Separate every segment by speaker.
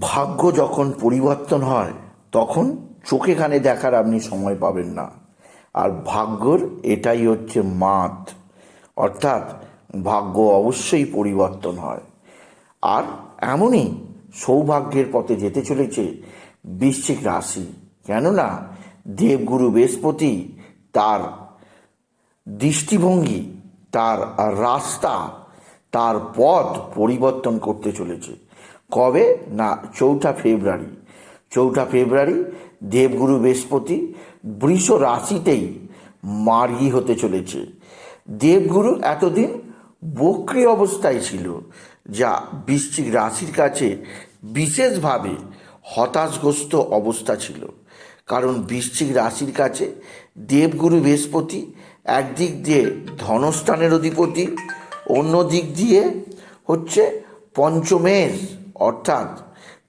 Speaker 1: ভাগ্য যখন পরিবর্তন হয়, তখন চোখে কানে দেখার আপনি সময় পাবেন না। আর ভাগ্যর এটাই হচ্ছে মাত। অর্থাৎ ভাগ্য অবশ্যই পরিবর্তন হয়। আর এমনই সৌভাগ্যের পথে যেতে চলেছে বৃশ্চিক রাশি। কেননা দেবগুরু বৃহস্পতি তার দৃষ্টিভঙ্গি, তার রাস্তা, তার পথ পরিবর্তন করতে চলেছে। কবে? না, চৌঠা ফেব্রুয়ারি। চৌঠা ফেব্রুয়ারি, দেবগুরু বৃহস্পতি বৃষ রাশিতেই মার্গি হতে চলেছে। দেবগুরু এতদিন বক্রি অবস্থায় ছিল, যা বৃশ্চিক রাশির কাছে বিশেষভাবে হতাশগ্রস্ত অবস্থা ছিল। কারণ বৃশ্চিক রাশির কাছে দেবগুরু বৃহস্পতি একদিক দিয়ে ধনস্থানের অধিপতি অন্য দিক দিয়ে হচ্ছে পঞ্চমেশ অর্থাৎ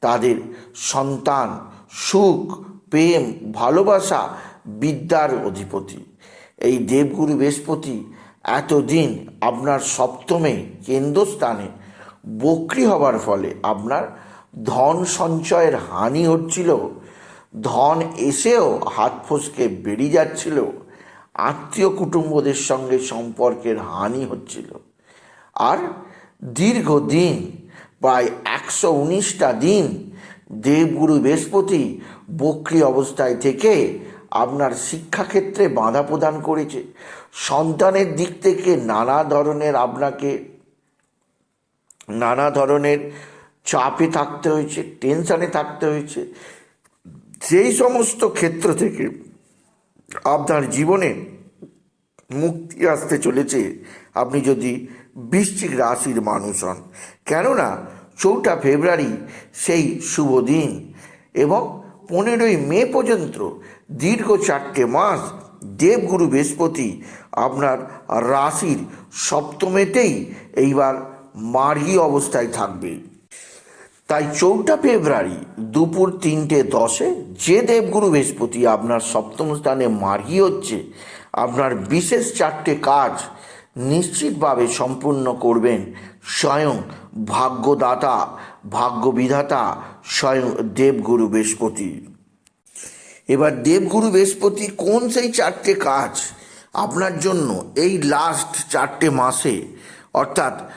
Speaker 1: তাদের সন্তান, সুখ, প্রেম, ভালোবাসা, বিদ্যার অধিপতি। এই দেবগুরু বৃহস্পতি এতদিন আপনার সপ্তমে কেন্দ্রস্থানে বক্রি হবার ফলে আপনার ধন সঞ্চয়ের হানি হচ্ছিল, ধন এসেও হাত ফসকে বেরিয়ে যাচ্ছিল, আত্মীয় কুটুম্বদের সঙ্গে সম্পর্কের হানি হচ্ছিল। আর দীর্ঘদিন প্রায় একশো উনিশটা দিন দেবগুরু বৃহস্পতি বক্রি অবস্থায় থেকে আপনার শিক্ষাক্ষেত্রে বাধা প্রদান করেছে। সন্তানের দিক থেকে নানা ধরনের আপনাকে নানা ধরনের চাপে থাকতে হয়েছে, টেনশানে থাকতে হয়েছে। সেই সমস্ত ক্ষেত্র থেকে আপনার জীবনে মুক্তি আসতে চলেছে আপনি যদি বৃশ্চিক রাশির মানুষ হন, কেননা চৌঠা ফেব্রুয়ারি সেই শুভ দিন এবং পনেরোই মে পর্যন্ত দীর্ঘ চারটে মাস দেবগুরু বৃহস্পতি আপনার রাশির সপ্তমেতেই এইবার মার্গী অবস্থায় থাকবে। তাই চৌঠা ফেব্রুয়ারি দুপুর তিনটে দশে যে দেবগুরু বৃহস্পতি আপনার সপ্তম স্থানে মার্গী হচ্ছে, আপনার বিশেষ চারটে কাজ নিশ্চিতভাবে সম্পূর্ণ করবেন। স্বয়ং ভাগ্যদাতা, ভাগ্যবিধাতা, স্বয়ং দেবগুরু বৃহস্পতি। এবার দেবগুরু বৃহস্পতি কোন সেই চারটে কাজ? আপনার জন্য এই লাস্ট চারটে মাসে, অর্থাৎ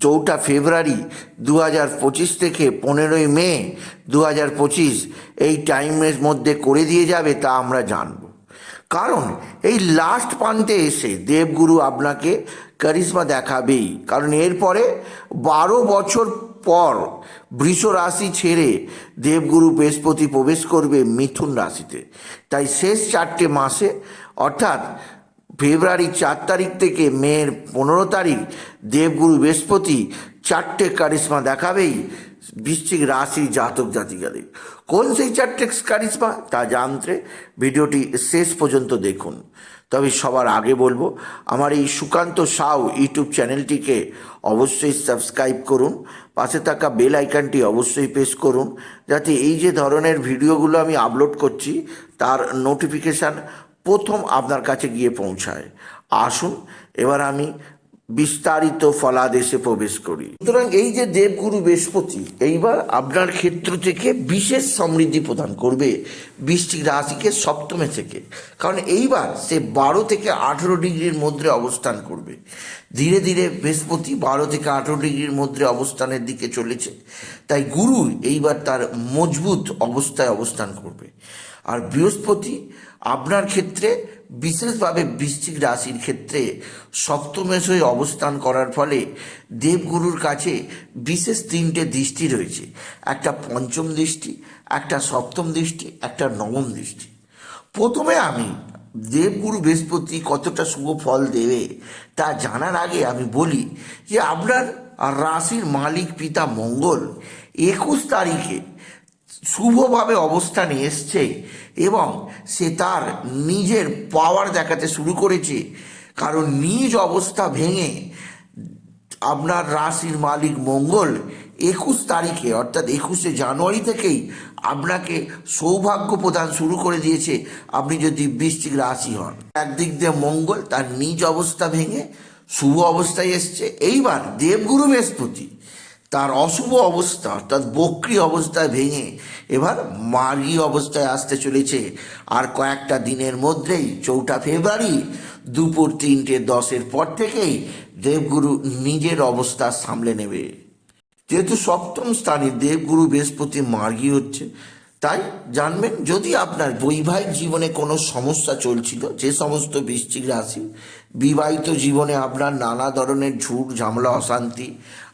Speaker 1: চৌঠা ফেব্রুয়ারি দু হাজার পঁচিশ থেকে পনেরোই মে দু হাজার পঁচিশ, এই টাইমের মধ্যে করে দিয়ে যাবে তা আমরা জানব। কারণ এই লাস্ট প্রান্তে এসে দেবগুরু আপনাকে কারিশ্মা দেখাবেই। কারণ এরপরে বারো বছর পর বৃষ রাশি ছেড়ে দেবগুরু বৃহস্পতি প্রবেশ করবে মিথুন রাশিতে। তাই শেষ চারটে মাসে, অর্থাৎ ফেব্রুয়ারি চার তারিখ থেকে মের পনেরো তারিখ দেবগুরু বৃহস্পতি চারটে কারিশ্মা দেখাবেই। বৃশ্চিক রাশি জাতক জাতিকাদের। কোন সেই চারটে কারিশ্মা? তা জানতে ভিডিওটি শেষ পর্যন্ত দেখুন। তবে সবার আগে বলব, আমার এই সুকান্ত সাউ ইউটিউব চ্যানেলটিকে অবশ্যই সাবস্ক্রাইব করুন। পাশে থাকা বেল আইকনটি অবশ্যই প্রেস করুন, যাতে এই যে ধরনের ভিডিওগুলো আমি আপলোড করছি, তার নোটিফিকেশান প্রথম আপনার কাছে গিয়ে পৌঁছায়। আসুন, এবার আমি বিস্তারিত ফলাদেশে প্রবেশ করি। সুতরাং এই যে দেবগুরু বৃহস্পতি, এইবার আপনার ক্ষেত্র থেকে বিশেষ সমৃদ্ধি প্রদান করবে বৃষ্টিক রাশিকে সপ্তমে থেকে। কারণ এইবার সে বারো থেকে আঠেরো ডিগ্রির মধ্যে অবস্থান করবে। ধীরে ধীরে বৃহস্পতি বারো থেকে আঠেরো ডিগ্রির মধ্যে অবস্থানের দিকে চলেছে। তাই গুরু এইবার তার মজবুত অবস্থায় অবস্থান করবে। আর বৃহস্পতি আপনার ক্ষেত্রে বিশেষভাবে বৃশ্চিক রাশির ক্ষেত্রে সপ্তমেশ হয়ে অবস্থান করার ফলে দেবগুরুর কাছে বিশেষ তিনটে দৃষ্টি রয়েছে। একটা পঞ্চম দৃষ্টি, একটা সপ্তম দৃষ্টি, একটা নবম দৃষ্টি। প্রথমে আমি দেবগুরু বৃহস্পতি কতটা শুভ ফল দেবে তা জানার আগে আমি বলি যে আপনার রাশির মালিক পিতা মঙ্গল একুশ তারিখে শুভভাবে অবস্থানে এসছে এবং সে তার নিজের পাওয়ার দেখাতে শুরু করেছে। কারণ নিজ অবস্থা ভেঙে আপনার রাশির মালিক মঙ্গল একুশ তারিখে, অর্থাৎ একুশে জানুয়ারি থেকেই আপনাকে সৌভাগ্য প্রদান শুরু করে দিয়েছে। আপনি যদি বৃশ্চিক রাশি হন, একদিক দিয়ে মঙ্গল তার নিজ অবস্থা ভেঙে শুভ অবস্থায় এসছে। এইবার দেবগুরু বৃহস্পতি তার অশুভ অবস্থা, অর্থাৎ বক্রি অবস্থায় ভেঙে এবার মার্গী অবস্থায় আসতে চলেছে। আর কয়েকটা দিনের মধ্যেই চৌঠা ফেব্রুয়ারি দুপুর তিনটে দশের পর থেকেই দেবগুরু নিজের অবস্থা সামলে নেবে। যেহেতু সপ্তম স্থানে দেবগুরু বৃহস্পতি মার্গী হচ্ছে, তাই জানবেন যদি আপনার বৈবাহিক জীবনে কোনো সমস্যা চলছিল, যে সমস্ত বৃশ্চিক রাশি, বিবাহিত জীবনে আপনার নানা ধরনের ঝুট, ঝামেলা, অশান্তি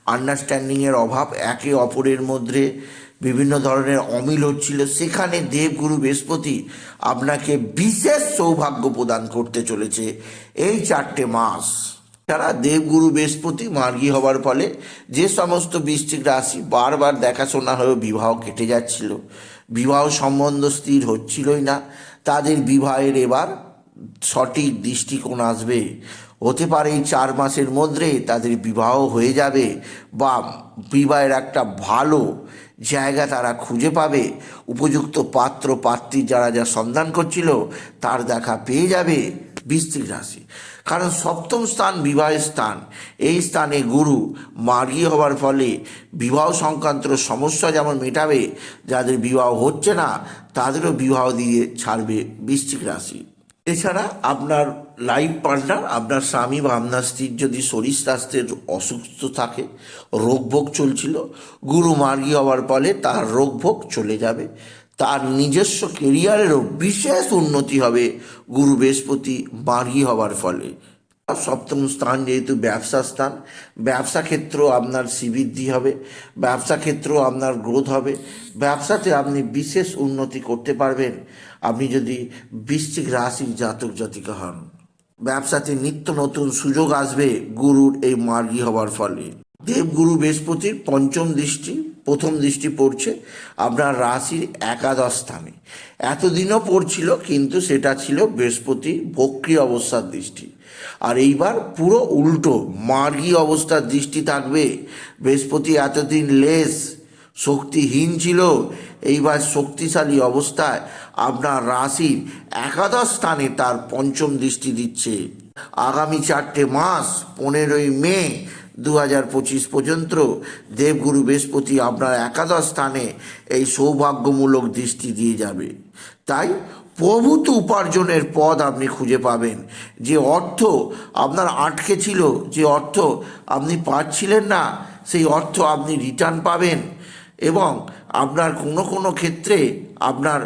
Speaker 1: আন্ডারস্ট্যান্ডিংয়ের অভাব, একে অপরের মধ্যে বিভিন্ন ধরনের অমিল হচ্ছিল। সেখানে দেবগুরু বৃহস্পতি আপনাকে বিশেষ সৌভাগ্য প্রদান করতে চলেছে এই চারটে মাস। তারা দেবগুরু বৃহস্পতি মার্গী হওয়ার ফলে যে সমস্ত বৃশ্চিক রাশি বারবার দেখাশোনা হয়েও বিবাহ কেটে যাচ্ছিল। বিবাহ সম্বন্ধ স্থির হচ্ছিলই না। তাদের বিবাহের এবার সঠিক দৃষ্টিকোণ আসবে। হতে পারে এই চার মাসের মধ্যে তাদের বিবাহ হয়ে যাবে বা বিবাহের একটা ভালো জায়গা তারা খুঁজে পাবে। উপযুক্ত পাত্র, পাত্রী যারা যা সন্ধান করছিল তার দেখা পেয়ে যাবে বৃশ্চিক রাশি। কারণ সপ্তম স্থান বিবাহের স্থান। এই স্থানে গুরু মার্গী হওয়ার ফলে বিবাহ সংক্রান্ত সমস্যা যেমন মেটাবে, যাদের বিবাহ হচ্ছে না, তাদেরও বিবাহ দিয়ে ছাড়বে বৃশ্চিক রাশি। এছাড়া আপনার লাইফ পার্টনার আপনার স্বামী বা আপনার স্ত্রীর যদি শরীর স্বাস্থ্যের অসুস্থ থাকে, রোগভোগ চলছিল, গুরু মার্গী হওয়ার ফলে তার রোগভোগ চলে যাবে, তার নিজস্ব কেরিয়ারেরও বিশেষ উন্নতি হবে গুরু বৃহস্পতি মার্গী হওয়ার ফলে। সপ্তম স্থান যেহেতু ব্যবসা স্থান, ব্যবসা ক্ষেত্র আপনার শ্রীবৃদ্ধি হবে, ব্যবসা ক্ষেত্র আপনার গ্রোথ হবে, ব্যবসাতে আপনি বিশেষ উন্নতি করতে পারবেন। আপনি যদি বৃশ্চিক রাশির জাতক জাতিকা হন। ব্যবসাতে নিত্য নতুন সুযোগ আসবে গুরুর এই মার্গী হওয়ার ফলে। দেবগুরু বৃহস্পতির পঞ্চম দৃষ্টি, প্রথম দৃষ্টি পড়ছে আপনার রাশির একাদশ স্থানে। এতদিনও পড়ছিল, কিন্তু সেটা ছিল বৃহস্পতি বক্রি অবস্থার দৃষ্টি। আর এইবার পুরো উল্টো, মার্গী অবস্থার দৃষ্টি থাকবে। বৃহস্পতি এতদিন লেস শক্তিহীন ছিল, এইবার শক্তিশালী অবস্থায় আপনার রাশির একাদশ স্থানে তার পঞ্চম দৃষ্টি দিচ্ছে। আগামী চারটে মাস, পনেরোই মে দু হাজার পঁচিশ পর্যন্ত দেবগুরু বৃহস্পতি আপনার একাদশ স্থানে এই সৌভাগ্যমূলক দৃষ্টি দিয়ে যাবে। তাই প্রভূত উপার্জনের পদ আপনি খুঁজে পাবেন। যে অর্থ আপনার আটকে ছিল, যে অর্থ আপনি পাচ্ছিলেন না, সেই অর্থ আপনি রিটার্ন পাবেন এবং আপনার কোনো কোনো ক্ষেত্রে আপনার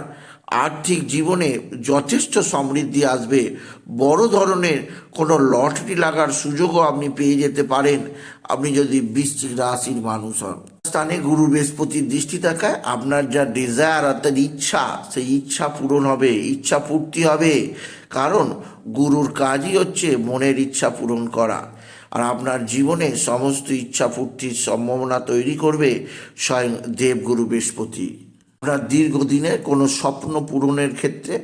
Speaker 1: আর্থিক জীবনে যথেষ্ট সমৃদ্ধি আসবে। বড় ধরনের কোনো লটারি লাগার সুযোগও আপনি পেয়ে যেতে পারেন। আপনি যদি বৃশ্চিক রাশির মানুষ হন। স্থানে গুরু বৃহস্পতির দৃষ্টি থাকায় আপনার যা ডিজায়ার অর্থাৎ ইচ্ছা, সেই ইচ্ছা পূরণ হবে, ইচ্ছা পূর্তি হবে। কারণ গুরুর কাজই হচ্ছে মনের ইচ্ছা পূরণ করা। আর আপনার জীবনে সমস্ত ইচ্ছা পূর্তির সম্ভাবনা তৈরি করবে স্বয়ং দেবগুরু বৃহস্পতি। আপনার দীর্ঘদিনে কোনো স্বপ্ন পূরণের ক্ষেত্রে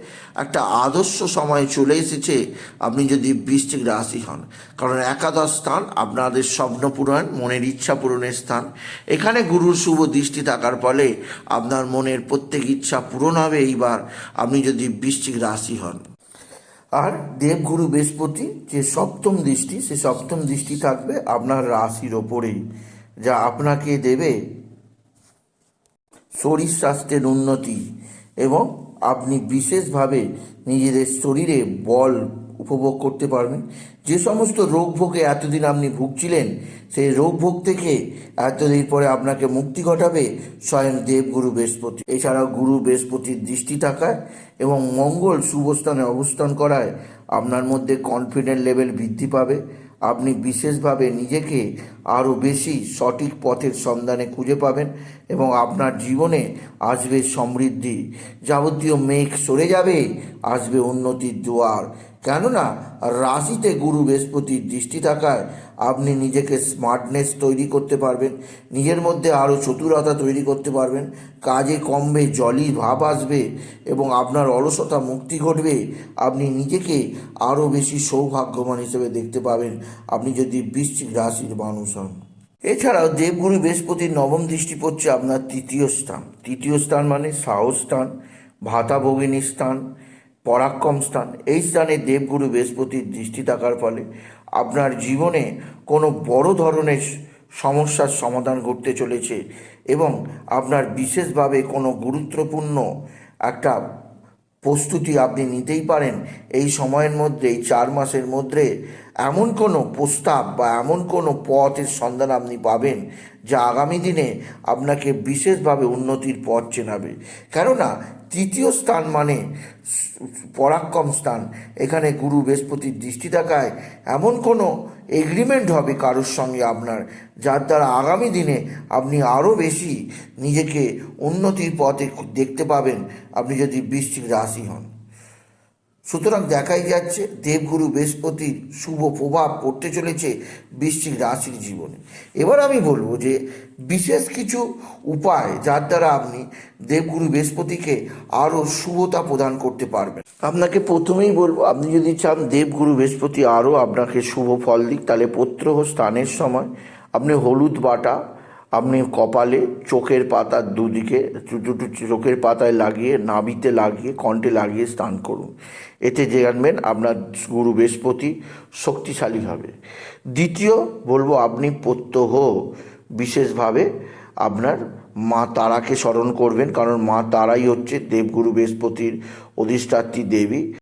Speaker 1: একটা আদর্শ সময় চলে এসেছে, আপনি যদি বৃষ্টিক রাশি হন। কারণ একাদশ স্থান আপনাদের স্বপ্ন পূরণ, মনের ইচ্ছা পূরণের স্থান। এখানে গুরুর শুভ দৃষ্টি থাকার ফলে আপনার মনের প্রত্যেক ইচ্ছা পূরণ হবে এইবার আপনি যদি বৃষ্টিক রাশি হন। আর দেবগুরু বৃহস্পতি, যে সপ্তম দৃষ্টি, সে সপ্তম দৃষ্টি থাকবে আপনার রাশির ওপরেই, যা আপনাকে দেবে শরীর স্বাস্থ্যের উন্নতি এবং আপনি বিশেষভাবে নিজেদের শরীরে বল উপভোগ করতে পারবেন। যে সমস্ত রোগ ভোগে এতদিন আপনি ভুগছিলেন, সেই রোগ ভোগ থেকে এতদিন পরে আপনাকে মুক্তি ঘটাবে স্বয়ং দেবগুরু বৃহস্পতি। এছাড়াও গুরু বৃহস্পতির দৃষ্টি থাকায় এবং মঙ্গল শুভস্থানে অবস্থান করায় আপনার মধ্যে কনফিডেন্ট লেভেল বৃদ্ধি পাবে। আপনি বিশেষভাবে নিজেকে আরও বেশি সঠিক পথের সন্ধানে খুঁজে পাবেন এবং আপনার জীবনে আসবে সমৃদ্ধি। যাবতীয় মেঘ সরে যাবে, আসবে উন্নতির দুয়ার। কেননা, রাশিতে গুরু বৃহস্পতির দৃষ্টি থাকায় আপনি নিজেকে স্মার্টনেস তৈরি করতে পারবেন, নিজের মধ্যে আরও চতুরতা তৈরি করতে পারবেন, কাজে কমবে জলই ভাব আসবে এবং আপনার অলসতা মুক্তি ঘটবে। আপনি নিজেকে আরও বেশি সৌভাগ্যবান হিসেবে দেখতে পাবেন। আপনি যদি বৃশ্চিক রাশির মানুষ হন। এছাড়াও দেবগুরু বৃহস্পতির নবম দৃষ্টি পড়ছে আপনার তৃতীয় স্থান। তৃতীয় স্থান মানে সাহস স্থান, ভাতা ভগিনী স্থান, পরাক্রম স্থান। এই স্থানে দেবগুরু বৃহস্পতির দৃষ্টি থাকার ফলে আপনার জীবনে কোনো বড় ধরনের সমস্যার সমাধান ঘটতে চলেছে এবং আপনার বিশেষভাবে কোনো গুরুত্বপূর্ণ একটা প্রস্তুতি আপনি নিতেই পারেন। এই সময়ের মধ্যে এই চার মাসের মধ্যে এমন কোনো প্রস্তাব বা এমন কোনো পথের সন্ধান আপনি পাবেন, যা আগামী দিনে আপনাকে বিশেষভাবে উন্নতির পথ চেনাবে। কেননা, তৃতীয় স্থান মানে পরাক্রম স্থান। এখানে গুরু বৃহস্পতির দৃষ্টি থাকায় এমন কোনো এগ্রিমেন্ট হবে কারোর সঙ্গে আপনার, যার দ্বারা আগামী দিনে আপনি আরও বেশি নিজেকে উন্নতির পথে দেখতে পাবেন, আপনি যদি বৃষ্টির রাশি হন। সুতরাং দেখাই যাচ্ছে দেবগুরু বৃহস্পতির শুভ প্রভাব পড়তে চলেছে বৃশ্চিক রাশির জীবনে। এবার আমি বলব যে বিশেষ কিছু উপায় যার দ্বারা আপনি দেবগুরু বৃহস্পতিকে আরও শুভতা প্রদান করতে পারবেন। আপনাকে প্রথমেই বলব, আপনি যদি চান দেবগুরু বৃহস্পতি আরও আপনাকে শুভ ফল দিক, তাহলে পত্রহ স্থানের সময় আপনি হলুদ বাটা আপনি কপালে চোখের পাতার দুদিকে দুটো চোখের পাতায় লাগিয়ে, নাভিতে লাগিয়ে, কণ্ঠে লাগিয়ে স্নান করুন। এতে জানবেন আপনার গুরু বৃহস্পতি শক্তিশালী হবে। দ্বিতীয়, বলব আপনি প্রত্যহ, বিশেষভাবে আপনার মা তারাকে স্মরণ করবেন, কারণ মা তারাই হচ্ছে দেবগুরু বৃহস্পতির অধিষ্ঠাত্রী দেবী।